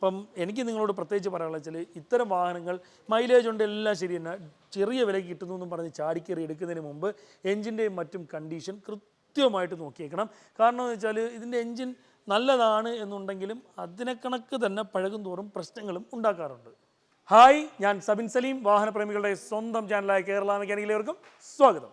അപ്പം എനിക്ക് നിങ്ങളോട് പ്രത്യേകിച്ച് പറയാനുള്ള വെച്ചാൽ ഇത്തരം വാഹനങ്ങൾ മൈലേജ് ഉണ്ട് എല്ലാം ശരി തന്നെ. ചെറിയ വിലയ്ക്ക് കിട്ടുന്നു എന്നും പറഞ്ഞ് ചാടിക്കേറി എടുക്കുന്നതിന് മുമ്പ് എഞ്ചിന്റെയും മറ്റും കണ്ടീഷൻ കൃത്യമായിട്ട് നോക്കിയേക്കണം. കാരണം എന്ന് വെച്ചാൽ ഇതിന്റെ എഞ്ചിൻ നല്ലതാണ് എന്നുണ്ടെങ്കിലും അതിനെ കണക്ക് തന്നെ പഴകും തോറും പ്രശ്നങ്ങളും ഉണ്ടാക്കാറുണ്ട്. ഹായ് ഞാൻ സബിൻ സലീം. വാഹനപ്രേമികളുടെ സ്വന്തം ചാനലായ കേരള മെക്കാനിക്കലേവർക്കും സ്വാഗതം.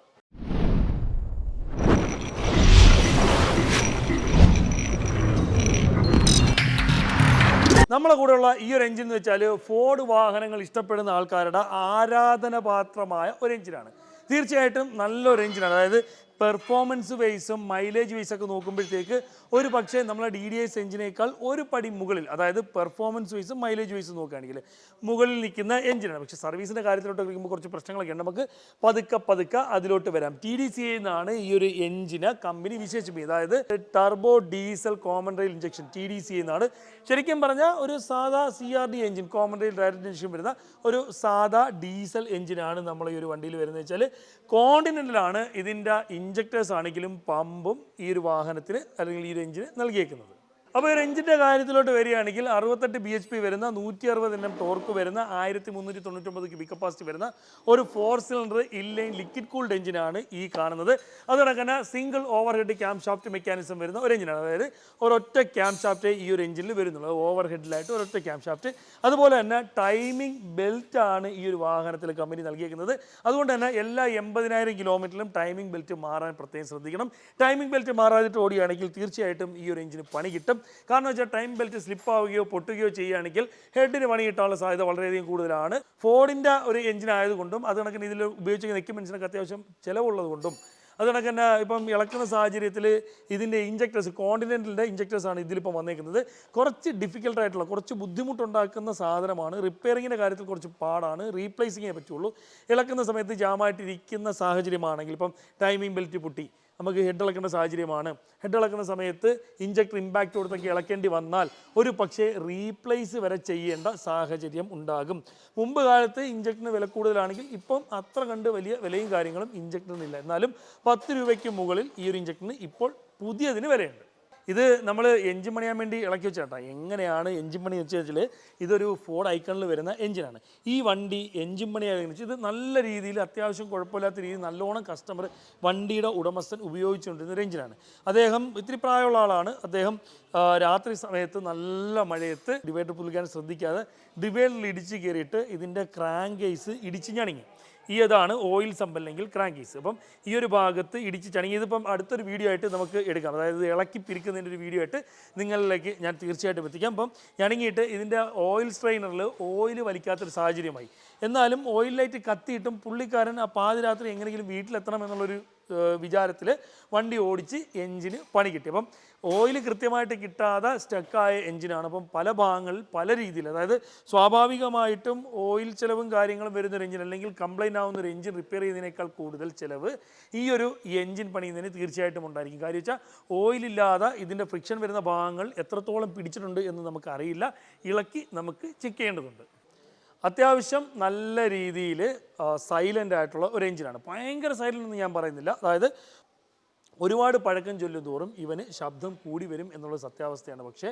നമ്മളെ കൂടെയുള്ള ഈ ഒരു എഞ്ചിൻ എന്ന് വെച്ചാൽ ഫോർഡ് വാഹനങ്ങൾ ഇഷ്ടപ്പെടുന്ന ആൾക്കാരുടെ ആരാധനപാത്രമായ ഒരു എഞ്ചിനാണ് തീർച്ചയായിട്ടും നല്ലൊരു എഞ്ചിനാണ് അതായത് പെർഫോമൻസ് വൈസും മൈലേജ് വൈസ് ഒക്കെ നോക്കുമ്പോഴത്തേക്ക് ഒരു പക്ഷേ നമ്മളെ ഡി ഡി എസ് എഞ്ചിനേക്കാൾ ഒരു പടി മുകളിൽ അതായത് പെർഫോമൻസ് വൈസും മൈലേജ് വൈസും നോക്കുകയാണെങ്കിൽ മുകളിൽ നിൽക്കുന്ന എഞ്ചിനാണ് പക്ഷേ സർവീസിന്റെ കാര്യത്തിലോട്ട് വയ്ക്കുമ്പോൾ കുറച്ച് പ്രശ്നങ്ങളൊക്കെ ഉണ്ട്. നമുക്ക് പതുക്കെ പതുക്കെ അതിലോട്ട് വരാം. ടി ഡി സി എന്നാണ് ഈ ഒരു എഞ്ചിന് കമ്പനി വിശേഷിപ്പിക്കുന്നത്. അതായത് turbo diesel common rail injection T D C എന്നാണ്. ശരിക്കും പറഞ്ഞാൽ ഒരു സാധാ C R D engine common rail direct injection വരുന്ന ഒരു സാധാ ഡീസൽ എഞ്ചിനാണ് നമ്മൾ ഈ ഒരു വണ്ടിയിൽ വരുന്നത് വെച്ചാൽ കോണ്ടിനെന്റലാണ് ഇതിന്റെ ഇഞ്ചക്ടേഴ്സ് ആണെങ്കിലും പമ്പും ഈ ഒരു വാഹനത്തിന് അല്ലെങ്കിൽ ഈ ഒരു എഞ്ചിന് നൽകിയേക്കുന്നത്. അപ്പോൾ ഒരു എഞ്ചിന്റെ കാര്യത്തിലോട്ട് വരികയാണെങ്കിൽ അറുപത്തെട്ട് ബി എച്ച് പി വരുന്ന നൂറ്റി അറുപത് എണ്ണം ടോർക്ക് വരുന്ന ആയിരത്തി മുന്നൂറ്റി തൊണ്ണൂറ്റൊമ്പത് ക്യൂബിക് കപ്പാസിറ്റി വരുന്ന ഒരു four cylinder inline liquid cooled എഞ്ചിനാണ് ഈ കാണുന്നത്. അതോടൊപ്പം തന്നെ single over head cam shaft mechanism വരുന്ന ഒരു എഞ്ചിനാണ് അതായത് ഒരൊറ്റ ക്യാം ഷാഫ്റ്റ് ഈ ഒരു എഞ്ചിനിൽ വരുന്നുള്ളൂ. ഓവർ ഹെഡിലായിട്ട് ഒരൊറ്റ ക്യാം ഷാഫ്റ്റ് അതുപോലെ തന്നെ ടൈമിംഗ് ബെൽറ്റ് ആണ് ഈ ഒരു വാഹനത്തിൽ കമ്പനി നൽകിയിരിക്കുന്നത് അതുകൊണ്ട് തന്നെ എല്ലാ എൺപതിനായിരം കിലോമീറ്ററിലും ടൈമിംഗ് ബെൽറ്റ് മാറാൻ പ്രത്യേകം ശ്രദ്ധിക്കണം. ടൈമിംഗ് ബെൽറ്റ് മാറാതിട്ട് ഓടിയാണെങ്കിൽ തീർച്ചയായിട്ടും ഈ ഒരു എഞ്ചിന് പണി കിട്ടും. കാരണം വെച്ചാൽ ടൈം ബെൽറ്റ് സ്ലിപ്പ് ആവുകയോ പൊട്ടുകയോ ചെയ്യുകയാണെങ്കിൽ ഹെഡിന് പണി കിട്ടാനുള്ള സാധ്യത വളരെയധികം കൂടുതലാണ്. ഫോർഡിന്റെ ഒരു എഞ്ചിൻ ആയതുകൊണ്ടും അത് കണക്കിന് ഇതിൽ ഉപയോഗിച്ചിരിക്കുന്ന എക്യുപ്മെൻസിനൊക്കെ അത്യാവശ്യം ചിലവുള്ളത് കൊണ്ടും അത് കണക്ക് തന്നെ ഇപ്പം ഇളക്കുന്ന സാഹചര്യത്തിൽ ഇതിന്റെ ഇഞ്ചക്ടേഴ്സ് കോണ്ടിനെന്റലിന്റെ ഇഞ്ചക്ടേഴ്സാണ് ഇതിലിപ്പം വന്നേക്കുന്നത്. കുറച്ച് ഡിഫിക്കൽട്ടായിട്ടുള്ള കുറച്ച് ബുദ്ധിമുട്ടുണ്ടാക്കുന്ന സാധനമാണ്. റിപ്പയറിങ്ങിന്റെ കാര്യത്തിൽ കുറച്ച് പാടാണ്. റീപ്ലേസിങ്ങേ പറ്റുള്ളൂ. ഇളക്കുന്ന സമയത്ത് ജാമായിട്ടിരിക്കുന്ന സാഹചര്യമാണെങ്കിൽ ഇപ്പം ടൈമിംഗ് ബെൽറ്റ് പൊട്ടി. നമുക്ക് ഹെഡ് ഇളക്കേണ്ട സാഹചര്യമാണ്. ഹെഡ് ഇളക്കുന്ന സമയത്ത് ഇഞ്ചക്ടർ ഇമ്പാക്റ്റ് കൊടുത്തൊക്കെ ഇളക്കേണ്ടി വന്നാൽ ഒരു പക്ഷേ റീപ്ലേസ് വരെ ചെയ്യേണ്ട സാഹചര്യം ഉണ്ടാകും. മുമ്പ് കാലത്ത് ഇഞ്ചക്ടറിന് വില കൂടുതലാണെങ്കിൽ ഇപ്പം അത്ര കണ്ട് വലിയ വിലയും കാര്യങ്ങളും ഇഞ്ചക്ടറിനില്ല എന്നാലും പത്ത് രൂപയ്ക്ക് മുകളിൽ ഈ ഒരു ഇഞ്ചക്ടറിന് ഇപ്പോൾ പുതിയതിന് വിലയുണ്ട്. ഇത് നമ്മൾ എഞ്ചിൻ പണിയാൻ വേണ്ടി ഇളക്കി വെച്ചേട്ടാ എങ്ങനെയാണ് എഞ്ചിൻ പണി വെച്ച് വെച്ചാൽ ഇതൊരു ഫോർഡ് ഐക്കണിൽ വരുന്ന എഞ്ചിനാണ്. ഈ വണ്ടി എഞ്ചിൻ പണിയായി ഇത് നല്ല രീതിയിൽ അത്യാവശ്യം കുഴപ്പമില്ലാത്ത രീതിയിൽ നല്ലോണം കസ്റ്റമർ വണ്ടിയുടെ ഉടമസ്ഥൻ ഉപയോഗിച്ചുകൊണ്ടിരുന്ന ഒരു എഞ്ചിനാണ്. അദ്ദേഹം ഇത്തിരി പ്രായമുള്ള ആളാണ്. അദ്ദേഹം രാത്രി സമയത്ത് നല്ല മഴയത്ത് ഡിവൈഡർ പുലിക്കാൻ ശ്രദ്ധിക്കാതെ ഡിവൈഡറിൽ ഇടിച്ച് കയറിയിട്ട് ഇതിന്റെ ക്രാങ്ക് കേസ് ഇടിച്ച് ഞണിങ്ങി. ഈ അതാണ് ഓയിൽ സമ്പല്ലെങ്കിൽ ക്രാങ്കീസ്. അപ്പം ഈ ഒരു ഭാഗത്ത് ഇടിച്ച് ചണങ്ങി ഇതിപ്പം അടുത്തൊരു വീഡിയോ ആയിട്ട് നമുക്ക് എടുക്കാം. അതായത് ഇളക്കി പിരിക്കുന്നതിന്റെ ഒരു വീഡിയോ ആയിട്ട് നിങ്ങളിലേക്ക് ഞാൻ തീർച്ചയായിട്ടും എത്തിക്കാം. അപ്പം ഞണങ്ങിയിട്ട് ഇതിന്റെ ഓയിൽ സ്ട്രെയിനറിൽ ഓയിൽ വലിക്കാത്തൊരു സാഹചര്യമായി. എന്നാലും ഓയിൽ ലൈറ്റ് കത്തിയിട്ടും പുള്ളിക്കാരൻ ആ പാതിരാത്രി എങ്ങനെയെങ്കിലും വീട്ടിലെത്തണം എന്നുള്ളൊരു വിചാരത്തിൽ വണ്ടി ഓടിച്ച് എഞ്ചിന് പണി കിട്ടി. അപ്പം ഓയിൽ കൃത്യമായിട്ട് കിട്ടാതെ സ്റ്റക്കായ എഞ്ചിനാണ്. അപ്പം പല ഭാഗങ്ങളിൽ പല രീതിയിൽ അതായത് സ്വാഭാവികമായിട്ടും ഓയിൽ ചിലവും കാര്യങ്ങളും വരുന്ന ഒരു എഞ്ചിൻ അല്ലെങ്കിൽ കംപ്ലൈന്റ് ആവുന്ന ഒരു എഞ്ചിൻ റിപ്പയർ ചെയ്യുന്നതിനേക്കാൾ കൂടുതൽ ചിലവ് ഈ ഒരു എഞ്ചിൻ പണിയുന്നതിന് തീർച്ചയായിട്ടും ഉണ്ടായിരിക്കും. കാര്യം വെച്ചാൽ ഓയിലില്ലാതെ ഇതിന്റെ ഫ്രിക്ഷൻ വരുന്ന ഭാഗങ്ങൾ എത്രത്തോളം പിടിച്ചിട്ടുണ്ട് എന്ന് നമുക്ക് അറിയില്ല. ഇളക്കി നമുക്ക് ചെക്ക് ചെയ്യേണ്ടതുണ്ട്. അത്യാവശ്യം നല്ല രീതിയിൽ സൈലന്റ് ആയിട്ടുള്ള ഒരു എഞ്ചിനാണ്. ഭയങ്കര സൈലന്റ് എന്ന് ഞാൻ പറയുന്നില്ല. അതായത് ഒരുപാട് പഴക്കം ചൊല്ലും തോറും ഇവന് ശബ്ദം കൂടി വരും എന്നുള്ള സത്യാവസ്ഥയാണ്. പക്ഷേ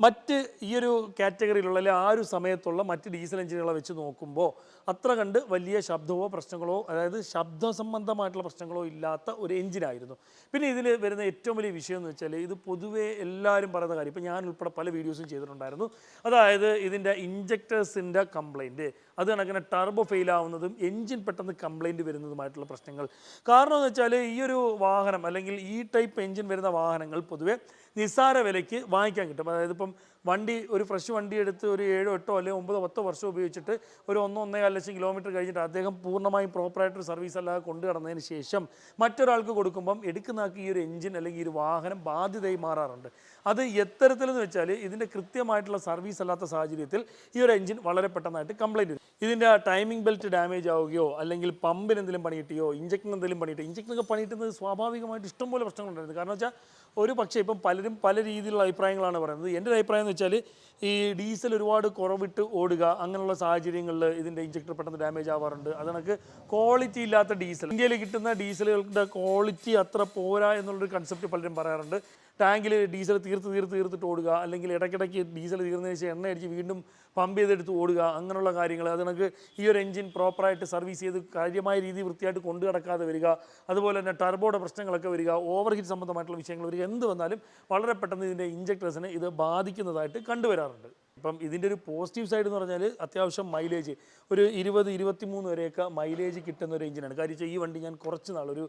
മറ്റ് ഈ ഒരു കാറ്റഗറിയിലുള്ള അല്ലെങ്കിൽ ആ ഒരു സമയത്തുള്ള മറ്റ് ഡീസൽ എഞ്ചിനുകളെ വെച്ച് നോക്കുമ്പോൾ അത്ര കണ്ട് വലിയ ശബ്ദമോ പ്രശ്നങ്ങളോ അതായത് ശബ്ദ സംബന്ധമായിട്ടുള്ള പ്രശ്നങ്ങളോ ഇല്ലാത്ത ഒരു എഞ്ചിനായിരുന്നു. പിന്നെ ഇതിൽ വരുന്ന ഏറ്റവും വലിയ വിഷയം എന്ന് വെച്ചാൽ ഇത് പൊതുവേ എല്ലാവരും പറയുന്ന കാര്യം ഇപ്പം ഞാൻ ഉൾപ്പെടെ പല വീഡിയോസും ചെയ്തിട്ടുണ്ടായിരുന്നു. അതായത് ഇതിന്റെ ഇഞ്ചക്ടേഴ്സിന്റെ കംപ്ലൈന്റ് അത് കണക്കിന് ടർബോ ഫെയിൽ ആവുന്നതും എഞ്ചിൻ പെട്ടെന്ന് കംപ്ലൈന്റ് വരുന്നതുമായിട്ടുള്ള പ്രശ്നങ്ങൾ. കാരണം എന്ന് വെച്ചാൽ ഈ ഒരു വാഹനം അല്ലെങ്കിൽ ഈ ടൈപ്പ് എഞ്ചിൻ വരുന്ന വാഹനങ്ങൾ പൊതുവെ നിസ്സാര വിലയ്ക്ക് വാങ്ങിക്കാൻ കിട്ടും. അതായത് ഇപ്പം വണ്ടി ഒരു ഫ്രഷ് വണ്ടി എടുത്ത് ഒരു ഏഴോ എട്ടോ അല്ലെങ്കിൽ ഒമ്പതോ പത്തോ വർഷം ഉപയോഗിച്ചിട്ട് ഒരു ഒന്നോ ഒന്നേകാൽ ലക്ഷം കിലോമീറ്റർ കഴിഞ്ഞിട്ട് അദ്ദേഹം പൂർണമായും പ്രോപ്പറായിട്ട് സർവീസ് അല്ലാതെ കൊണ്ടു കടന്നതിന് ശേഷം മറ്റൊരാൾക്ക് കൊടുക്കുമ്പം എടുക്കുന്ന ആൾക്ക് ഈ ഒരു എഞ്ചിൻ അല്ലെങ്കിൽ ഈ ഒരു വാഹനം ബാധ്യതയായി മാറാറുണ്ട്. അത് എത്തരത്തിലെന്ന് വെച്ചാൽ ഇതിന്റെ കൃത്യമായിട്ടുള്ള സർവീസ് അല്ലാത്ത സാഹചര്യത്തിൽ ഈ ഒരു എഞ്ചിൻ വളരെ പെട്ടെന്നായിട്ട് കംപ്ലൈന്റ് വരും. ഇതിന്റെ ടൈമിംഗ് ബെൽറ്റ് ഡാമേജ് ആവുകയോ അല്ലെങ്കിൽ പമ്പിന് എന്തെങ്കിലും പണിയിട്ടിയോ ഇഞ്ചക്ഷൻ എന്തെങ്കിലും പണിയിട്ടോ ഇഞ്ചക്ഷനൊക്കെ പണിയിട്ടുന്നത് സ്വാഭാവികമായിട്ട് ഇഷ്ടംപോലെ പ്രശ്നങ്ങളുണ്ടായിരുന്നു. കാരണം വെച്ചാൽ ഒരു പക്ഷേ ഇപ്പം പലരും പല രീതിയിലുള്ള അഭിപ്രായങ്ങളാണ് പറയുന്നത്. എന്റെ അഭിപ്രായം എന്ന് വെച്ചാൽ ഈ ഡീസൽ ഒരുപാട് കുറവിട്ട് ഓടുക അങ്ങനെയുള്ള സാഹചര്യങ്ങളിൽ ഇതിന്റെ ഇഞ്ചക്ടർ പെട്ടെന്ന് ഡാമേജ് ആവാറുണ്ട്. അത് കണക്ക് ക്വാളിറ്റി ഇല്ലാത്ത ഡീസൽ. ഇന്ത്യയിൽ കിട്ടുന്ന ഡീസലുകളുടെ ക്വാളിറ്റി അത്ര പോരാ എന്നുള്ളൊരു കൺസെപ്റ്റ് പലരും പറയാറുണ്ട്. ടാങ്കിൽ ഡീസൽ തീർത്ത് തീർത്ത് തീർത്തിട്ട് ഓടുക അല്ലെങ്കിൽ ഇടയ്ക്കിടയ്ക്ക് ഡീസൽ തീർന്നതിന് ശേഷം എണ്ണ അടിച്ച് വീണ്ടും പമ്പ് ചെയ്തെടുത്ത് ഓടുക അങ്ങനെയുള്ള കാര്യങ്ങൾ അത് കണക്ക് ഈ ഒരു എഞ്ചിൻ പ്രോപ്പറായിട്ട് സർവീസ് ചെയ്ത് കാര്യമായ രീതിയിൽ വൃത്തിയായിട്ട് കൊണ്ടു കിടക്കാതെ വരിക അതുപോലെ തന്നെ ടർബോയുടെ പ്രശ്നങ്ങളൊക്കെ വരിക ഓവർ ഹീറ്റ് സംബന്ധമായിട്ടുള്ള വിഷയങ്ങൾ വരിക എന്ത് വന്നാലും വളരെ പെട്ടെന്ന് ഇതിന്റെ ഇഞ്ചക്ടേഴ്സിനെ ഇത് ബാധിക്കുന്നതായിട്ട് കണ്ടുവരാറുണ്ട്. ഇപ്പം ഇതിന്റെ ഒരു പോസിറ്റീവ് സൈഡ് എന്ന് പറഞ്ഞാൽ അത്യാവശ്യം മൈലേജ് ഒരു ഇരുപത് ഇരുപത്തിമൂന്ന് വരെയൊക്കെ മൈലേജ് കിട്ടുന്ന ഒരു എഞ്ചിനാണ് കാര്യം ഈ വണ്ടി ഞാൻ കുറച്ച് നാൾ ഒരു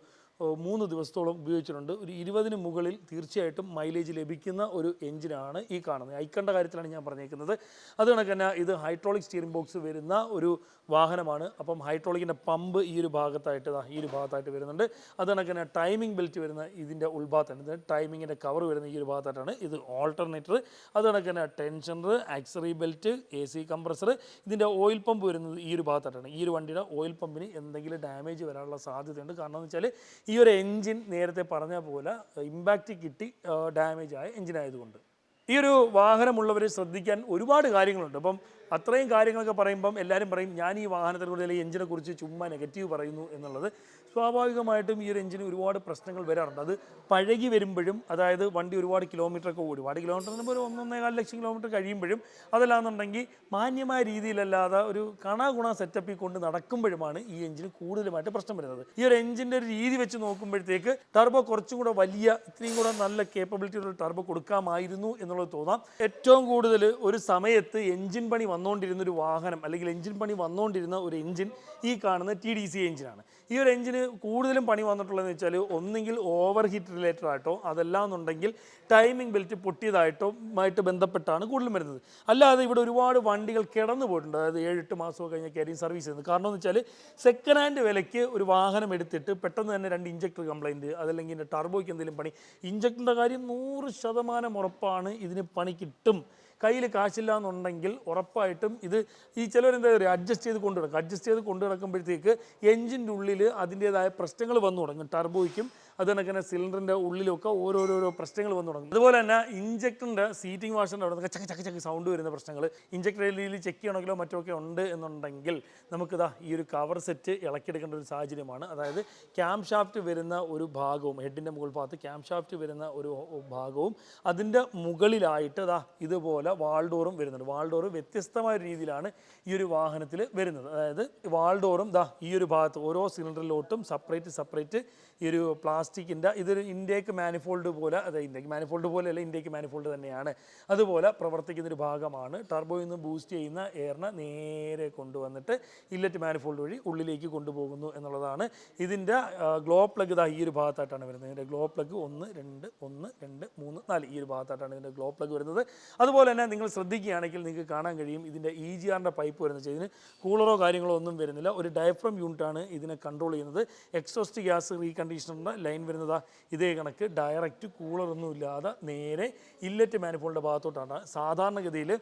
മൂന്ന് ദിവസത്തോളം ഉപയോഗിച്ചിട്ടുണ്ട്. ഒരു ഇരുപതിന് മുകളിൽ തീർച്ചയായിട്ടും മൈലേജ് ലഭിക്കുന്ന ഒരു എഞ്ചിനാണ് ഈ കാണുന്നത്. ഐക്കണ്ട കാര്യത്തിലാണ് ഞാൻ പറഞ്ഞേക്കുന്നത്. അത് കണക്ക് തന്നെ ഇത് ഹൈഡ്രോളിക് സ്റ്റിയറിംഗ് ബോക്സ് വരുന്ന ഒരു വാഹനമാണ്. അപ്പം ഹൈഡ്രോളിക്കിന്റെ പമ്പ് ഈ ഒരു ഭാഗത്തായിട്ട് ഈ ഒരു ഭാഗത്തായിട്ട് വരുന്നുണ്ട്. അത് കണക്ക് തന്നെ ടൈമിംഗ് ബെൽറ്റ് വരുന്ന ഇതിന്റെ ഉൾഭാഗത്താണ്. ഇത് ടൈമിങ്ങിന്റെ കവർ വരുന്ന ഈ ഒരു ഭാഗത്തായിട്ടാണ് ഇത് ഓൾട്ടർനേറ്റർ അത് കണക്ക് തന്നെ tensioner accessory belt A C compressor ഇതിന്റെ ഓയിൽ പമ്പ് വരുന്നത് ഈ ഒരു ഭാഗത്തായിട്ടാണ്. ഈ ഒരു വണ്ടിയുടെ ഓയിൽ പമ്പിന് എന്തെങ്കിലും ഡാമേജ് വരാനുള്ള സാധ്യതയുണ്ട്. കാരണം എന്ന് വെച്ചാൽ ഈ ഒരു എൻജിൻ നേരത്തെ പറഞ്ഞ പോലെ ഇമ്പാക്റ്റ് കിട്ടി ഡാമേജ് ആയ എൻജിൻ ആയതുകൊണ്ട് ഈ ഒരു വാഹനമുള്ളവരെ ശ്രദ്ധിക്കാൻ ഒരുപാട് കാര്യങ്ങളുണ്ട്. അപ്പം അത്രയും കാര്യങ്ങളൊക്കെ പറയുമ്പം എല്ലാവരും പറയും ഞാൻ ഈ വാഹനത്തെ കുറിച്ച് അല്ലെങ്കിൽ എഞ്ചിനെ കുറിച്ച് ചുമ്മാ നെഗറ്റീവ് പറയുന്നു എന്നുള്ളത്. സ്വാഭാവികമായിട്ടും ഈ ഒരു എഞ്ചിന് ഒരുപാട് പ്രശ്നങ്ങൾ വരാറുണ്ട്. അത് പഴകി വരുമ്പോഴും അതായത് വണ്ടി ഒരുപാട് ഓടി ഒരുപാട് കിലോമീറ്റർ ഒരു ഒന്നൊന്നേകാൽ ലക്ഷം കിലോമീറ്റർ കഴിയുമ്പോഴും അതല്ലാന്നുണ്ടെങ്കിൽ മാന്യമായ രീതിയിലല്ലാതെ ഒരു കണാഗുണ സെറ്റപ്പിൽ കൊണ്ട് നടക്കുമ്പോഴുമാണ് ഈ എഞ്ചിന് കൂടുതലുമായിട്ട് പ്രശ്നം വരുന്നത്. ഈ ഒരു എഞ്ചിന്റെ ഒരു രീതി വെച്ച് നോക്കുമ്പോഴത്തേക്ക് ടർബോ കുറച്ചും കൂടെ വലിയ ഇത്രയും കൂടെ നല്ല കേപ്പബിലിറ്റി ഉള്ള ടർബോ കൊടുക്കാമായിരുന്നു എന്നുള്ളത് തോന്നാം. ഏറ്റവും കൂടുതൽ ഒരു സമയത്ത് എഞ്ചിൻ പണി വന്നുകൊണ്ടിരുന്ന ഒരു വാഹനം അല്ലെങ്കിൽ എഞ്ചിൻ പണി വന്നുകൊണ്ടിരുന്ന ഒരു എഞ്ചിൻ ഈ കാണുന്ന ടി ഡി സി എഞ്ചിനാണ്. ഈ ഒരു എഞ്ചിന് കൂടുതലും പണി വന്നിട്ടുള്ളതെന്ന് വെച്ചാൽ ഒന്നെങ്കിൽ ഓവർ ഹീറ്റ് റിലേറ്റഡ് ആയിട്ടോ അതല്ല എന്നുണ്ടെങ്കിൽ ടൈമിംഗ് ബെൽറ്റ് പൊട്ടിയതായിട്ടോ ആയിട്ട് ബന്ധപ്പെട്ടാണ് കൂടുതലും വരുന്നത്. അല്ലാതെ ഇവിടെ ഒരുപാട് വണ്ടികൾ കിടന്നു പോയിട്ടുണ്ട്. അതായത് ഏഴ് എട്ട് മാസമൊക്കെ കഴിഞ്ഞാൽ കാര്യം സർവീസ് ചെയ്യുന്നത്. കാരണം എന്ന് വെച്ചാൽ സെക്കൻഡ് ഹാൻഡ് വിലയ്ക്ക് ഒരു വാഹനം എടുത്തിട്ട് പെട്ടെന്ന് തന്നെ രണ്ട് ഇഞ്ചക്ടർ കംപ്ലൈന്റ് അതല്ലെങ്കിൽ ടർബോയ്ക്ക് എന്തെങ്കിലും പണി. ഇഞ്ചക്ടറിന്റെ കാര്യം നൂറ് ശതമാനം ഉറപ്പാണ് ഇതിന് പണി കിട്ടും. കയ്യിൽ കാശില്ല എന്നുണ്ടെങ്കിൽ ഉറപ്പായിട്ടും ഇത് ഈ ചിലവരെന്താ പറയുക അഡ്ജസ്റ്റ് ചെയ്ത് കൊണ്ടുനടക്കും. അഡ്ജസ്റ്റ് ചെയ്ത് കൊണ്ടു നടക്കുമ്പോഴത്തേക്ക് എഞ്ചിന്റെ ഉള്ളിൽ അതിന്റേതായ പ്രശ്നങ്ങൾ വന്നു തുടങ്ങും. ടർബോയ്ക്കും അത് കണക്ക് തന്നെ സിലിണ്ടറിന്റെ ഉള്ളിലൊക്കെ ഓരോരോരോ പ്രശ്നങ്ങൾ വന്നു തുടങ്ങും. അതുപോലെ തന്നെ ഇഞ്ചക്ടറിന്റെ സീറ്റിംഗ് വാഷിന്റെ അവിടെ ചക്ക ചക്ക ചക്ക സൗണ്ട് വരുന്ന പ്രശ്നങ്ങൾ. ഇഞ്ചക്ടർ രീതിയിൽ ചെക്ക് ചെയ്യണമെങ്കിലോ മറ്റൊക്കെ ഉണ്ട് എന്നുണ്ടെങ്കിൽ നമുക്കിതാ ഈ ഒരു കവർ സെറ്റ് ഇളക്കിയെടുക്കേണ്ട ഒരു സാഹചര്യമാണ്. അതായത് ക്യാം ഷാഫ്റ്റ് വരുന്ന ഒരു ഭാഗവും ഹെഡിന്റെ മുകൾ ഭാഗത്ത് ക്യാം ഷാഫ്റ്റ് വരുന്ന ഒരു ഭാഗവും അതിന്റെ മുകളിലായിട്ട് ദാ ഇതുപോലെ വാൾഡോറും വരുന്നുണ്ട്. വാൾഡോർ വ്യത്യസ്തമായ രീതിയിലാണ് ഈ ഒരു വാഹനത്തിൽ വരുന്നത്. അതായത് വാൾഡോറും ദാ ഈ ഒരു ഭാഗത്ത് ഓരോ സിലിണ്ടറിലോട്ടും സെപ്പറേറ്റ് സെപ്പറേറ്റ് ഈ ഒരു പ്ലാസ്റ്റിക്കിന്റെ ഇതൊരു ഇൻഡേക്ക് മാനിഫോൾഡ് പോലെ അതെ ഇൻഡേക്ക് മാനിഫോൾഡ് പോലെ അല്ല ഇൻഡേക്ക് മാനിഫോൾഡ് തന്നെയാണ്. അതുപോലെ പ്രവർത്തിക്കുന്ന ഒരു ഭാഗമാണ് ടർബോയിൽ നിന്ന് ബൂസ്റ്റ് ചെയ്യുന്ന എയറിനെ നേരെ കൊണ്ടുവന്നിട്ട് ഇല്ലറ്റ് മാനിഫോൾഡ് വഴി ഉള്ളിലേക്ക് കൊണ്ടുപോകുന്നു എന്നുള്ളതാണ്. ഇതിന്റെ ഗ്ലോ പ്ലഗ് ഇതാ ഈ ഒരു ഭാഗത്തായിട്ടാണ് വരുന്നത്. ഇതിന്റെ ഗ്ലോ പ്ലഗ് ഒന്ന് രണ്ട് ഒന്ന് രണ്ട് മൂന്ന് നാല് ഈ ഒരു ഭാഗത്തായിട്ടാണ് ഇതിന്റെ ഗ്ലോ പ്ലഗ് വരുന്നത്. അതുപോലെ തന്നെ നിങ്ങൾ ശ്രദ്ധിക്കുകയാണെങ്കിൽ നിങ്ങൾക്ക് കാണാൻ കഴിയും ഇതിന്റെ ഇ ജി ആറിന്റെ പൈപ്പ് വരുന്നത്. ഇതിന് കൂളറോ കാര്യങ്ങളോ ഒന്നും വരുന്നില്ല. ഒരു ഡയഫ്രം യൂണിറ്റാണ് ഇതിനെ കൺട്രോൾ ചെയ്യുന്നത്. എക്സോസ്റ്റ് ഗ്യാസ് റീകണ്ടീഷണറിന്റെ ലൈൻ വരുന്നതാ ഇതേ കണക്ക്. ഡയറക്റ്റ് കൂളറൊന്നും ഇല്ലാതെ നേരെ ഇല്ലറ്റ് മാനിഫോളിന്റെ ഭാഗത്തോട്ടാണ്. സാധാരണഗതിയിൽ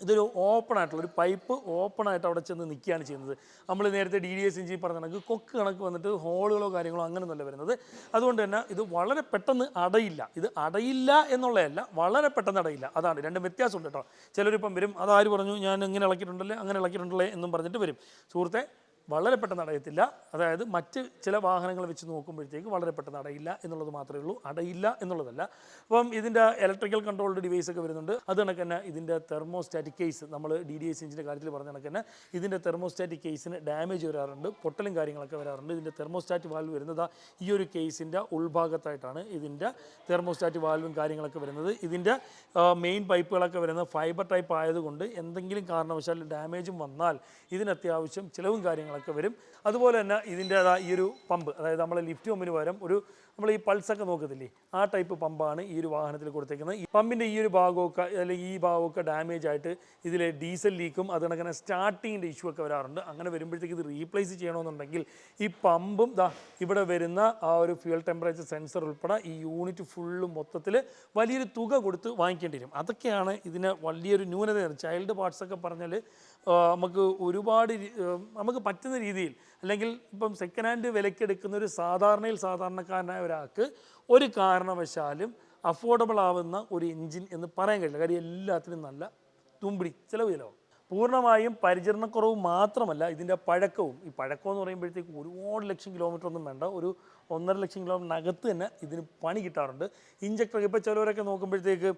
ഇതൊരു ഓപ്പൺ ആയിട്ടുള്ള ഒരു പൈപ്പ് ഓപ്പൺ ആയിട്ട് അവിടെ ചെന്ന് നിൽക്കുകയാണ് ചെയ്യുന്നത്. നമ്മൾ നേരത്തെ ഡി ഡി എസ് എഞ്ചിൻ പറഞ്ഞ കണക്ക് കൊക്ക് കണക്ക് വന്നിട്ട് ഹോളുകളോ കാര്യങ്ങളോ അങ്ങനെയൊന്നുമല്ല വരുന്നത്. അതുകൊണ്ട് തന്നെ ഇത് വളരെ പെട്ടെന്ന് അടയില്ല. ഇത് അടയില്ല എന്നുള്ളതല്ല വളരെ പെട്ടെന്ന് അടയില്ല. അതാണ് രണ്ടും വ്യത്യാസമുണ്ട് കേട്ടോ. ചിലരിപ്പം വരും അതാര് പറഞ്ഞു? ഞാൻ ഇങ്ങനെ ഇളക്കിയിട്ടുണ്ടല്ലേ? അങ്ങനെ ഇളക്കിയിട്ടുണ്ടല്ലേ? എന്നും പറഞ്ഞിട്ട് വരും. സുഹൃത്തെ വളരെ പെട്ടെന്ന് അടയത്തില്ല. അതായത് മറ്റ് ചില വാഹനങ്ങൾ വെച്ച് നോക്കുമ്പോഴത്തേക്ക് വളരെ പെട്ടെന്ന് അടയില്ല എന്നുള്ളത് മാത്രമേ ഉള്ളൂ. അടയില്ല എന്നുള്ളതല്ല. അപ്പം ഇതിന്റെ ഇലക്ട്രിക്കൽ കൺട്രോൾഡ് ഡിവൈസ് ഒക്കെ വരുന്നുണ്ട്. അത് കണക്ക് തന്നെ ഇതിന്റെ തെർമോസ്റ്റാറ്റിക് കേസ് നമ്മൾ ഡി ഡി എസ് എഞ്ചിന്റെ കാര്യത്തിൽ പറഞ്ഞ കണക്ക് തന്നെ ഇതിന്റെ തെർമോസ്റ്റാറ്റിക് കേസിന് ഡാമേജ് വരാറുണ്ട്. പൊട്ടലും കാര്യങ്ങളൊക്കെ വരാറുണ്ട്. ഇതിന്റെ തെർമോസ്റ്റാറ്റ് വാൽവ് വരുന്നത് ഈ ഒരു കേസിന്റെ ഉൾഭാഗത്തായിട്ടാണ് ഇതിന്റെ തെർമോസ്റ്റാറ്റ് വാൽവും കാര്യങ്ങളൊക്കെ വരുന്നത്. ഇതിന്റെ മെയിൻ പൈപ്പുകളൊക്കെ വരുന്നത് ഫൈബർ ടൈപ്പ് ആയതുകൊണ്ട് എന്തെങ്കിലും കാരണവശാൽ ഡാമേജും വന്നാൽ ഇതിന് ചിലവും ചിലവും കാര്യങ്ങളൊക്കെ വരും. അതുപോലെ തന്നെ ഇതിന്റേതാ ഈ ഒരു പമ്പ് അതായത് നമ്മൾ ലിഫ്റ്റ് പമ്പിന് പകരം ഒരു നമ്മൾ ഈ പൾസൊക്കെ നോക്കത്തില്ലേ? ആ ടൈപ്പ് പമ്പാണ് ഈ ഒരു വാഹനത്തിൽ കൊടുത്തേക്കുന്നത്. ഈ പമ്പിന്റെ ഈ ഒരു ഭാഗമൊക്കെ അല്ലെങ്കിൽ ഈ ഭാഗമൊക്കെ ഡാമേജ് ആയിട്ട് ഇതിൽ ഡീസൽ ലീക്കും അത് കണക്കിന് സ്റ്റാർട്ടിങ്ങിന്റെ ഇഷ്യൂ ഒക്കെ വരാറുണ്ട്. അങ്ങനെ വരുമ്പോഴത്തേക്ക് ഇത് റീപ്ലേസ് ചെയ്യണമെന്നുണ്ടെങ്കിൽ ഈ പമ്പും ദാ ഇവിടെ വരുന്ന ആ ഒരു ഫ്യൂൽ ടെമ്പറേച്ചർ സെൻസർ ഉൾപ്പെടെ ഈ യൂണിറ്റ് ഫുള്ളും മൊത്തത്തിൽ വലിയൊരു തുക കൊടുത്ത് വാങ്ങിക്കേണ്ടി വരും. അതൊക്കെയാണ് ഇതിന് വലിയൊരു ന്യൂനതയാണ് ചൈൽഡ് പാർട്സ് ഒക്കെ പറഞ്ഞാൽ നമുക്ക് ഒരുപാട് നമുക്ക് പറ്റുന്ന രീതിയിൽ അല്ലെങ്കിൽ ഇപ്പം സെക്കൻഡ് ഹാൻഡ് വിലക്കെടുക്കുന്ന ഒരു സാധാരണയിൽ സാധാരണക്കാരനായ ഒരാൾക്ക് ഒരു കാരണവശാലും അഫോർഡബിൾ ആവുന്ന ഒരു എൻജിൻ എന്ന് പറയാൻ കഴിയില്ല. കാര്യം എല്ലാത്തിനും നല്ല തുമ്പിടി ചിലവ് ചിലവാകും. പൂർണമായും പരിചരണക്കുറവ് മാത്രമല്ല ഇതിന്റെ പഴക്കവും. ഈ പഴക്കം എന്ന് പറയുമ്പോഴത്തേക്ക് ഒരുപാട് ലക്ഷം കിലോമീറ്റർ ഒന്നും വേണ്ട. ഒരു ഒന്നര ലക്ഷം കിലോമീറ്ററിനകത്ത് തന്നെ ഇതിന് പണി കിട്ടാറുണ്ട്. ഇഞ്ചക്ടർ ഇപ്പോൾ ചിലവരൊക്കെ നോക്കുമ്പോഴത്തേക്ക്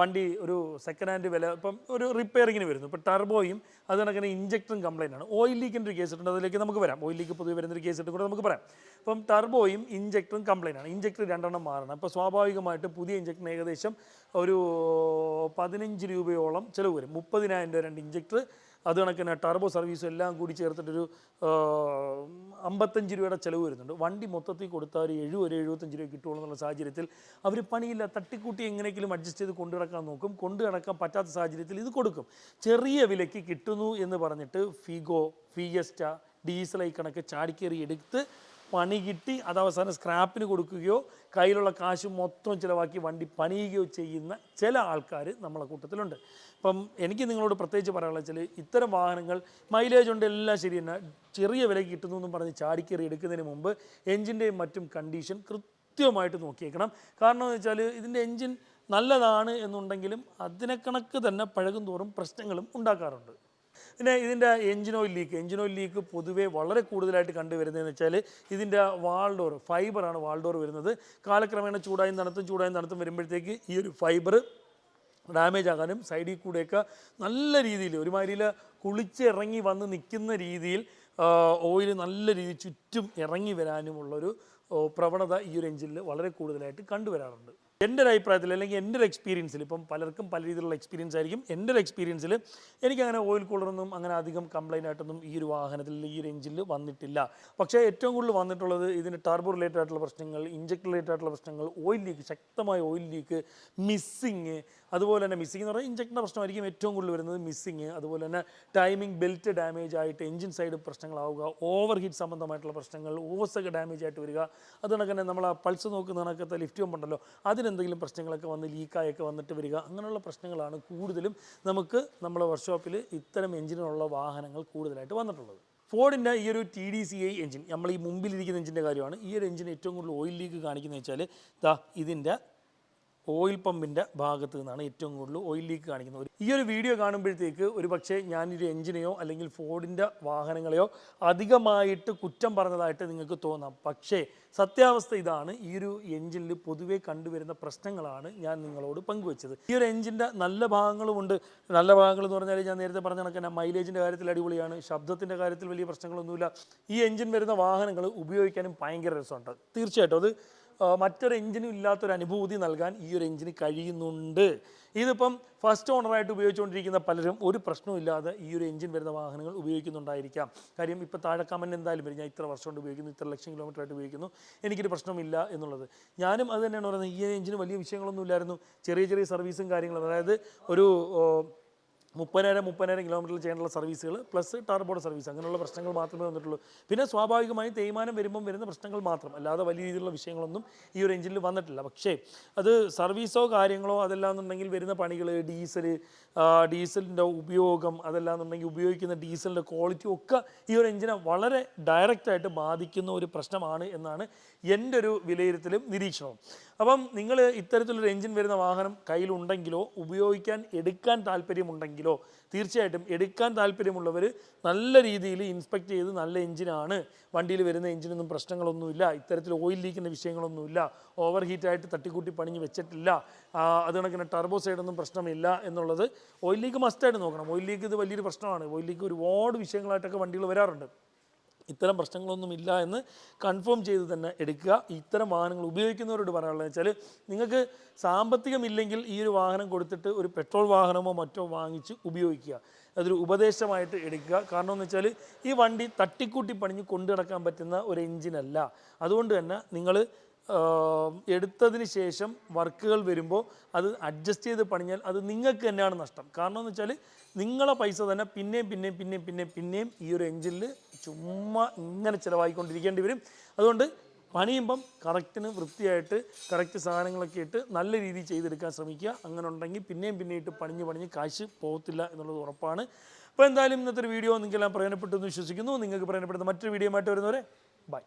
വണ്ടി ഒരു സെക്കൻഡ് ഹാൻഡ് വില ഇപ്പം ഒരു റിപ്പയറിങ്ങിന് വരുന്നു. ഇപ്പോൾ ടർബോയും അത് കണക്കിന് ഇഞ്ചക്ടറും കംപ്ലൈന്റ് ആണ്. ഓയിൽ ലീക്കിന്റെ ഒരു കേസ് ഉണ്ട് അതിലേക്ക് നമുക്ക് വരാം. ഓയിൽ ലീക്ക് പൊതുവെ വരുന്നൊരു കേസ് കൂടെ നമുക്ക് പറയാം. അപ്പം ടർബോയും ഇഞ്ചക്ടറും കംപ്ലൈന്റ് ആണ്. ഇഞ്ചക്ടർ രണ്ടെണ്ണം മാറണം അപ്പോൾ സ്വാഭാവികമായിട്ട് പുതിയ ഇഞ്ചക്ടറിന് ഏകദേശം ഒരു പതിനഞ്ച് രൂപയോളം ചിലവ് വരും. മുപ്പതിനായിരം രൂപ രണ്ട് ഇഞ്ചക്ടർ അത് കണക്കിന് ടർബോ സർവീസും എല്ലാം കൂടി ചേർത്തിട്ടൊരു അമ്പത്തഞ്ച് രൂപയുടെ ചിലവ് വരുന്നുണ്ട്. വണ്ടി മൊത്തത്തിൽ കൊടുത്താൽ ഒരു എഴുപത് എഴുപത്തഞ്ച് രൂപ കിട്ടുള്ളൂ എന്നുള്ള സാഹചര്യത്തിൽ അവർ പണിയില്ല. തട്ടിക്കൂട്ടി എങ്ങനെയെങ്കിലും അഡ്ജസ്റ്റ് ചെയ്ത് കൊണ്ടു നോക്കും. കൊണ്ടു നടക്കാൻ പറ്റാത്ത സാഹചര്യത്തിൽ ഇത് കൊടുക്കും. ചെറിയ വിലയ്ക്ക് കിട്ടുന്നു എന്ന് പറഞ്ഞിട്ട് ഫിഗോ ഫിയസ്റ്റ ഐ കണക്ക് ചാടിക്കേറി എടുത്ത് പണി കിട്ടി അത് അവസാനം സ്ക്രാപ്പിന് കൊടുക്കുകയോ കയ്യിലുള്ള കാശ് മൊത്തം ചിലവാക്കി വണ്ടി പണിയുകയോ ചെയ്യുന്ന ചില ആൾക്കാർ നമ്മളെ കൂട്ടത്തിലുണ്ട്. ഇപ്പം എനിക്ക് നിങ്ങളോട് പ്രത്യേകിച്ച് പറയാനുള്ള വെച്ചാൽ ഇത്തരം വാഹനങ്ങൾ മൈലേജ് ഉണ്ട് എല്ലാം ശരി തന്നെ. ചെറിയ വിലയ്ക്ക് കിട്ടുന്നു എന്നും പറഞ്ഞ് ചാടിക്കേറി എടുക്കുന്നതിന് മുമ്പ് എഞ്ചിന്റെയും മറ്റും കണ്ടീഷൻ കൃത്യമായിട്ട് നോക്കിയേക്കണം. കാരണം എന്ന് വെച്ചാൽ ഇതിന്റെ എഞ്ചിൻ നല്ലതാണ് എന്നുണ്ടെങ്കിലും അതിനെ കണക്ക് തന്നെ പഴകും തോറും പ്രശ്നങ്ങളും ഉണ്ടാക്കാറുണ്ട്. പിന്നെ ഇതിന്റെ engine oil leak. Engine oil leak പൊതുവേ വളരെ കൂടുതലായിട്ട് കണ്ടുവരുന്നതെന്ന് വെച്ചാൽ ഇതിന്റെ വാൾഡോർ ഫൈബറാണ് വാൾഡോർ വരുന്നത്. കാലക്രമേണ ചൂടായും തണുത്തും ചൂടായും തണുത്തും വരുമ്പോഴത്തേക്ക് ഈ ഒരു ഫൈബർ ഡാമേജ് ആകാനും സൈഡിൽ കൂടെയൊക്കെ നല്ല രീതിയിൽ ഒരുമാതിരിയിൽ കുളിച്ചിറങ്ങി വന്ന് നിൽക്കുന്ന രീതിയിൽ ഓയിൽ നല്ല രീതിയിൽ ചുറ്റും ഇറങ്ങി വരാനുമുള്ളൊരു പ്രവണത ഈ ഒരു എഞ്ചിനിൽ വളരെ കൂടുതലായിട്ട് കണ്ടുവരാറുണ്ട്. എന്റെ ഒരു അഭിപ്രായത്തിൽ അല്ലെങ്കിൽ എന്റെ ഒരു എക്സ്പീരിയൻസിൽ ഇപ്പം പലർക്കും പല രീതിയിലുള്ള എക്സ്പീരിയൻസ് ആയിരിക്കും. എന്റെ ഒരു എക്സ്പീരിയൻസിൽ എനിക്കങ്ങനെ ഓയിൽ കൂളറൊന്നും അങ്ങനെ അധികം കംപ്ലൈന്റ് ആയിട്ടൊന്നും ഈ ഒരു വാഹനത്തിൽ ഈ ഒരു എഞ്ചിനിൽ വന്നിട്ടില്ല. പക്ഷേ ഏറ്റവും കൂടുതൽ വന്നിട്ടുള്ളത് ഇതിന് ടർബോ റിലേറ്റഡ് ആയിട്ടുള്ള പ്രശ്നങ്ങൾ ഇഞ്ചക്ടർ റിലേറ്റഡ് ആയിട്ടുള്ള പ്രശ്നങ്ങൾ ഓയിൽ ലീക്ക് ശക്തമായ ഓയിൽ ലീക്ക് മിസ്സിങ് അതുപോലെ തന്നെ മിസ്സിങ് എന്ന് പറഞ്ഞാൽ ഇഞ്ചക്ടറിന്റെ പ്രശ്നമായിരിക്കും ഏറ്റവും കൂടുതൽ വരുന്നത് മിസ്സിങ് അതുപോലെ തന്നെ ടൈമിംഗ് ബെൽറ്റ് ഡാമേജ് ആയിട്ട് എഞ്ചിൻ സൈഡ് പ്രശ്നങ്ങളാവുക ഓവർ ഹീറ്റ് സംബന്ധമായിട്ടുള്ള പ്രശ്നങ്ങൾ ഓസൊക്കെ ഡാമേജ് ആയിട്ട് വരിക. അതുകൊണ്ടൊക്കെ തന്നെ നമ്മൾ ആ പൾസ് നോക്കുന്ന കണക്കത്തെ ലിഫ്റ്റ് പമ്പ് ഉണ്ടല്ലോ അതിനെന്തെങ്കിലും പ്രശ്നങ്ങളൊക്കെ വന്ന് ലീക്കായൊക്കെ വന്നിട്ട് വരിക അങ്ങനെയുള്ള പ്രശ്നങ്ങളാണ് കൂടുതലും നമുക്ക് നമ്മുടെ വർക്ക്ഷോപ്പിൽ ഇത്തരം എഞ്ചിനുള്ള വാഹനങ്ങൾ കൂടുതലായിട്ട് വന്നിട്ടുള്ളത്. ഫോർഡിന്റെ ഈ ഒരു T D C I engine നമ്മൾ ഈ മുമ്പിലിരിക്കുന്ന എഞ്ചിന്റെ കാര്യമാണ്. ഈ ഒരു എഞ്ചിൻ ഏറ്റവും കൂടുതൽ ഓയിൽ ലീക്ക് കാണിക്കുന്നത് വെച്ചാൽ ദാ ഇതിന്റെ ഓയിൽ പമ്പിന്റെ ഭാഗത്ത് നിന്നാണ് ഏറ്റവും കൂടുതൽ ഓയിൽ ലീക്ക് കാണിക്കുന്നത്. ഈ ഒരു വീഡിയോ കാണുമ്പോഴത്തേക്ക് ഒരു പക്ഷേ ഞാനൊരു എഞ്ചിനെയോ അല്ലെങ്കിൽ ഫോർഡിന്റെ വാഹനങ്ങളെയോ അധികമായിട്ട് കുറ്റം പറഞ്ഞതായിട്ട് നിങ്ങൾക്ക് തോന്നാം. പക്ഷേ സത്യാവസ്ഥ ഇതാണ്. ഈ ഒരു എഞ്ചിനിൽ പൊതുവേ കണ്ടുവരുന്ന പ്രശ്നങ്ങളാണ് ഞാൻ നിങ്ങളോട് പങ്കുവച്ചത്. ഈ ഒരു എഞ്ചിന്റെ നല്ല ഭാഗങ്ങളുമുണ്ട് നല്ല ഭാഗങ്ങൾ എന്ന് പറഞ്ഞാൽ ഞാൻ നേരത്തെ പറഞ്ഞ കണക്ക് തന്നെ മൈലേജിന്റെ കാര്യത്തിൽ അടിപൊളിയാണ്. ശബ്ദത്തിന്റെ കാര്യത്തിൽ വലിയ പ്രശ്നങ്ങളൊന്നുമില്ല. ഈ എഞ്ചിൻ വരുന്ന വാഹനങ്ങൾ ഉപയോഗിക്കാനും ഭയങ്കര രസമുണ്ട്. തീർച്ചയായിട്ടും അത് മറ്റൊരു എഞ്ചിനും ഇല്ലാത്തൊരു അനുഭൂതി നൽകാൻ ഈ ഒരു എഞ്ചിന് കഴിയുന്നുണ്ട്. ഇതിപ്പം ഫസ്റ്റ് ഓണറായിട്ട് ഉപയോഗിച്ചുകൊണ്ടിരിക്കുന്ന പലരും ഒരു പ്രശ്നവും ഇല്ലാതെ ഈ ഒരു എഞ്ചിൻ വരുന്ന വാഹനങ്ങൾ ഉപയോഗിക്കുന്നുണ്ടായിരിക്കാം. കാര്യം ഇപ്പോൾ താഴെ കമന്റ് എന്തായാലും വരും. ഞാൻ ഇത്ര വർഷം കൊണ്ട് ഉപയോഗിക്കുന്നു ഇത്ര ലക്ഷം കിലോമീറ്റർ ആയിട്ട് ഉപയോഗിക്കുന്നു. എനിക്കൊരു പ്രശ്നമില്ല എന്നുള്ളത്. ഞാനും അത് തന്നെയാണ് പറയുന്നത്. ഈ എഞ്ചിന് വലിയ വിഷയങ്ങളൊന്നും ഇല്ലായിരുന്നു. ചെറിയ ചെറിയ സർവീസും കാര്യങ്ങളും. അതായത് ഒരു മുപ്പതിനായിരം മുപ്പതിനായിരം കിലോമീറ്ററിൽ ചെയ്യേണ്ട സർവീസുകൾ പ്ലസ് ടാർബോർഡ് സർവീസ് അങ്ങനെയുള്ള പ്രശ്നങ്ങൾ മാത്രമേ വന്നിട്ടുള്ളൂ. പിന്നെ സ്വാഭാവികമായി തേയ്മാനം വരുമ്പം വരുന്ന പ്രശ്നങ്ങൾ മാത്രം അല്ലാതെ വലിയ രീതിയിലുള്ള വിഷയങ്ങളൊന്നും ഈ ഒരു എഞ്ചിനിൽ വന്നിട്ടില്ല. പക്ഷേ അത് സർവീസോ കാര്യങ്ങളോ അതല്ലാന്നുണ്ടെങ്കിൽ വരുന്ന പണികൾ ഡീസൽ ഡീസലിന്റെ ഉപയോഗം അതല്ലാന്നുണ്ടെങ്കിൽ ഉപയോഗിക്കുന്ന ഡീസലിന്റെ ക്വാളിറ്റി ഒക്കെ ഈ ഒരു എഞ്ചിനെ വളരെ ഡയറക്റ്റായിട്ട് ബാധിക്കുന്ന ഒരു പ്രശ്നമാണ് എന്നാണ് എന്റെ ഒരു വിലയിരുത്തലും നിരീക്ഷണവും. അപ്പം നിങ്ങൾ ഇത്തരത്തിലൊരു എഞ്ചിൻ വരുന്ന വാഹനം കയ്യിലുണ്ടെങ്കിലോ ഉപയോഗിക്കാൻ എടുക്കാൻ താല്പര്യമുണ്ടെങ്കിലോ തീർച്ചയായിട്ടും എടുക്കാൻ താല്പര്യമുള്ളവർ നല്ല രീതിയിൽ ഇൻസ്പെക്ട് ചെയ്ത് നല്ല എഞ്ചിനാണ്. വണ്ടിയിൽ വരുന്ന എഞ്ചിനൊന്നും പ്രശ്നങ്ങളൊന്നുമില്ല. ഇത്തരത്തിൽ ഓയിൽ ലീക്കിന്റെ വിഷയങ്ങളൊന്നുമില്ല. ഓവർ ഹീറ്റായിട്ട് തട്ടിക്കൂട്ടി പണിഞ്ഞ് വെച്ചിട്ടില്ല. അത് കണക്കിന് ടർബോ സൈഡൊന്നും പ്രശ്നമില്ല എന്നുള്ളത് ഓയിൽ ലീക്ക് മസ്റ്റായിട്ട് നോക്കണം. ഓയിൽ ലീക്ക് ഇത് വലിയൊരു പ്രശ്നമാണ്. ഓയിൽ ലീക്ക് ഒരുപാട് വിഷയങ്ങളായിട്ടൊക്കെ വണ്ടികൾ വരാറുണ്ട്. ഇത്തരം പ്രശ്നങ്ങളൊന്നും ഇല്ല എന്ന് കൺഫേം ചെയ്ത് തന്നെ എടുക്കുക. ഇത്തരം വാഹനങ്ങൾ ഉപയോഗിക്കുന്നവരോട് പറയാനുള്ളത് വെച്ചാൽ നിങ്ങൾക്ക് സാമ്പത്തികമില്ലെങ്കിൽ ഈ ഒരു വാഹനം കൊടുത്തിട്ട് ഒരു പെട്രോൾ വാഹനമോ മറ്റോ വാങ്ങിച്ച് ഉപയോഗിക്കുക. അതൊരു ഉപദേശമായിട്ട് എടുക്കുക. കാരണം എന്ന് വെച്ചാൽ ഈ വണ്ടി തട്ടിക്കൂട്ടി പണിഞ്ഞ് കൊണ്ടു നടക്കാൻ പറ്റുന്ന ഒരു എഞ്ചിനല്ല അതുകൊണ്ട് തന്നെ നിങ്ങൾ എടുത്തതിന് ശേഷം വർക്കുകൾ വരുമ്പോൾ അത് അഡ്ജസ്റ്റ് ചെയ്ത് പണിഞ്ഞാൽ അത് നിങ്ങൾക്ക് തന്നെയാണ് നഷ്ടം. കാരണം എന്ന് വെച്ചാൽ നിങ്ങളെ പൈസ തന്നെ പിന്നെയും പിന്നെയും പിന്നെയും പിന്നെയും പിന്നെയും ഈ ഒരു എഞ്ചിനിൽ ചുമ്മാ ഇങ്ങനെ ചിലവായിക്കൊണ്ടിരിക്കേണ്ടി വരും. അതുകൊണ്ട് പണിയുമ്പം കറക്റ്റിന് വൃത്തിയായിട്ട് കറക്റ്റ് സാധനങ്ങളൊക്കെ ഇട്ട് നല്ല രീതിയിൽ ചെയ്തെടുക്കാൻ ശ്രമിക്കുക. അങ്ങനെ ഉണ്ടെങ്കിൽ പിന്നെയും പിന്നെയും ഇട്ട് പണിഞ്ഞ് പണിഞ്ഞ് കാശ് പോകത്തില്ല എന്നുള്ളത് ഉറപ്പാണ്. അപ്പോൾ എന്തായാലും ഇന്നത്തെ വീഡിയോ നിങ്ങൾക്കെല്ലാം പ്രയോജനപ്പെട്ടു എന്ന് വിശ്വസിക്കുന്നു. നിങ്ങൾക്ക് പ്രയോജനപ്പെടുന്ന മറ്റൊരു വീഡിയോ ആയിട്ട് വരുന്നവരെ ബൈ